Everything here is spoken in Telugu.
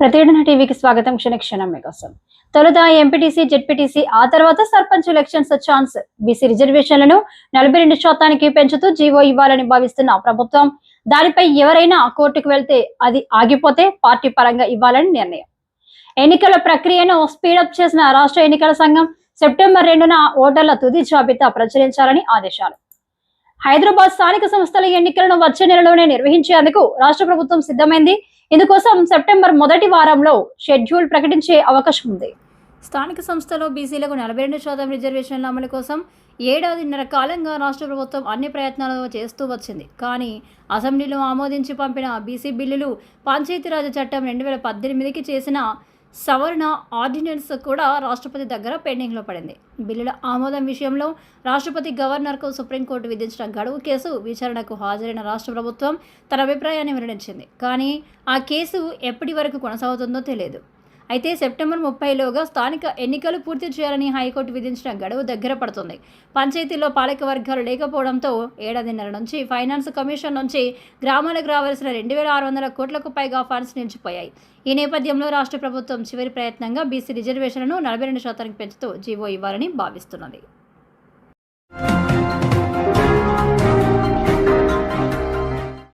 ప్రతిఘటన టీవీకి స్వాగతం. క్షణక్షణం మీకోసం. తొలుత ఎంపీటీసీ జెడ్పీటీసీ ఆ తర్వాత సర్పంచ్ ఎలక్షన్స్ ఛాన్స్. బీసీ రిజర్వేషన్లను నలభై రెండు శాతానికి పెంచుతూ జీవో ఇవ్వాలని భావిస్తున్న ప్రభుత్వం దానిపై ఎవరైనా కోర్టుకు వెళ్తే అది ఆగిపోతే పార్టీ పరంగా ఇవ్వాలని నిర్ణయం. ఎన్నికల ప్రక్రియను స్పీడప్ చేసిన రాష్ట్ర ఎన్నికల సంఘం సెప్టెంబర్ రెండున ఓటర్ల తుది జాబితా ప్రచురించాలని ఆదేశాలు. హైదరాబాద్ స్థానిక సంస్థల ఎన్నికలను వచ్చే నెలలోనే నిర్వహించేందుకు రాష్ట్ర ప్రభుత్వం సిద్ధమైంది. ఇందుకోసం సెప్టెంబర్ మొదటి వారంలో షెడ్యూల్ ప్రకటించే అవకాశం ఉంది. స్థానిక సంస్థలో బీసీలకు నలభై రెండు శాతం రిజర్వేషన్ల అమలు కోసం ఏడాదిన్నర కాలంగా రాష్ట్ర ప్రభుత్వం అన్ని ప్రయత్నాలు చేస్తూ వచ్చింది. కానీ అసెంబ్లీలో ఆమోదించి పంపిన బీసీ బిల్లులు పంచాయతీరాజ్ చట్టం రెండు వేల పద్దెనిమిదికి చేసిన సవరణ ఆర్డినెన్స్ కూడా రాష్ట్రపతి దగ్గర పెండింగ్లో పడింది. బిల్లుల ఆమోదం విషయంలో రాష్ట్రపతి గవర్నర్కు సుప్రీంకోర్టు విధించిన గడువు కేసు విచారణకు హాజరైన రాష్ట్ర ప్రభుత్వం తన అభిప్రాయాన్ని వెల్లడించింది. కానీ ఆ కేసు ఎప్పటి వరకు కొనసాగుతుందో తెలియదు. అయితే సెప్టెంబర్ ముప్పైలోగా స్థానిక ఎన్నికలు పూర్తి చేయాలని హైకోర్టు విధించిన గడువు దగ్గర పడుతుంది. పంచాయతీలో పాలక వర్గాలు లేకపోవడంతో ఏడాదిన్నర నుంచి ఫైనాన్స్ కమిషన్ నుంచి గ్రామాలకు రావాల్సిన రెండు వేల ఆరు వందల కోట్లకు పైగా ఫండ్స్ నిలిచిపోయాయి. ఈ నేపథ్యంలో రాష్ట్ర ప్రభుత్వం చివరి ప్రయత్నంగా బీసీ రిజర్వేషన్లను నలభై రెండు శాతానికి పెంచుతూ జీవో ఇవ్వాలని భావిస్తున్నది.